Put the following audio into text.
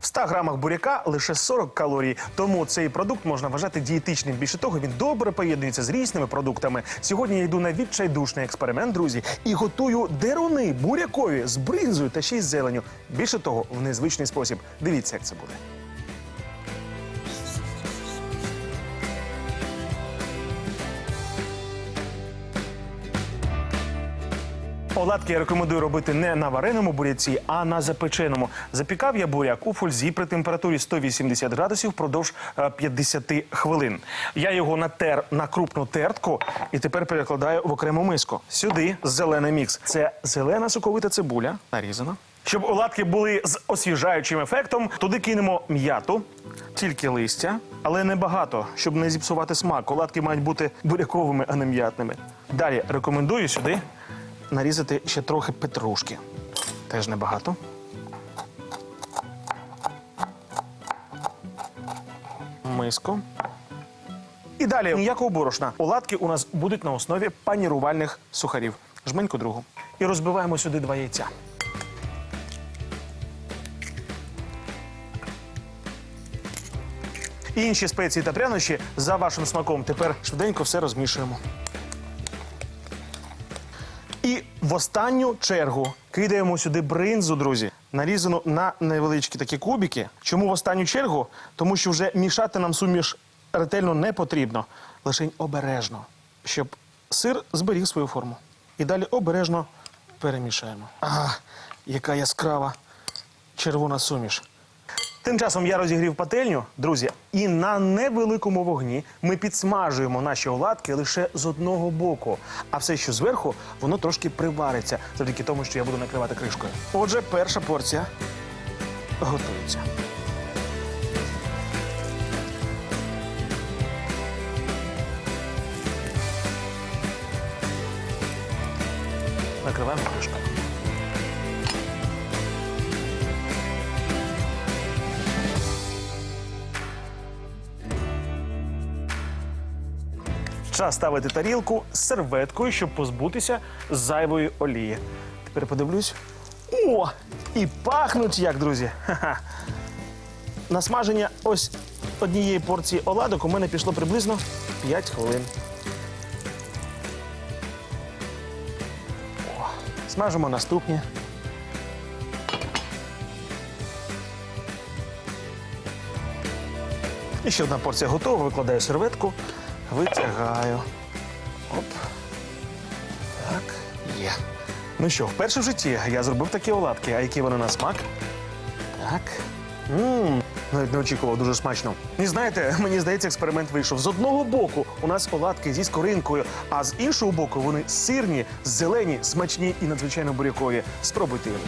В 100 грамах буряка лише 40 калорій, тому цей продукт можна вважати дієтичним. Більше того, він добре поєднується з різними продуктами. Сьогодні я йду на відчайдушний експеримент, друзі, і готую деруни бурякові з бринзою та ще й зеленю. Більше того, в незвичний спосіб. Дивіться, як це буде. Оладки я рекомендую робити не на вареному буряці, а на запеченому. Запікав я буряк у фользі при температурі 180 градусів впродовж е, 50 хвилин. Я його натер на крупну тертку і тепер перекладаю в окрему миску. Сюди зелений мікс. Це зелена соковита цибуля, нарізана. Щоб оладки були з освіжаючим ефектом, туди кинемо м'яту, тільки листя, але не багато, щоб не зіпсувати смак. Оладки мають бути буряковими, а не м'ятними. Далі рекомендую сюди нарізати ще трохи петрушки. Теж небагато. Миску. І далі ніякого борошна. Оладки у нас будуть на основі панірувальних сухарів. Жменьку другу. І розбиваємо сюди два яйця. Інші спеції та прянощі за вашим смаком. Тепер швиденько все розмішуємо. І в останню чергу кидаємо сюди бринзу, друзі, нарізану на невеличкі такі кубики. Чому в останню чергу? Тому що вже мішати нам суміш ретельно не потрібно, лише обережно, щоб сир зберіг свою форму. І далі обережно перемішаємо. Ага, яка яскрава червона суміш. Тим часом я розігрів пательню, друзі, і на невеликому вогні ми підсмажуємо наші оладки лише з одного боку. А все, що зверху, воно трошки привариться завдяки тому, що я буду накривати кришкою. Отже, перша порція готується. Накриваємо кришкою. Час ставити тарілку з серветкою, щоб позбутися зайвої олії. Тепер подивлюсь. О! І пахнуть як, друзі. На смаження ось однієї порції оладок у мене пішло приблизно 5 хвилин. О, смажимо наступні. І ще одна порція готова. Викладаю серветку, витягаю. Оп. Так, є. Ну що, вперше в житті я зробив такі оладки. А які вони на смак? Так. Мм, навіть не очікував, дуже смачно. І знаєте, мені здається, експеримент вийшов. З одного боку у нас оладки зі скоринкою, а з іншого боку вони сирні, зелені, смачні і надзвичайно бурякові. Спробуйте їх.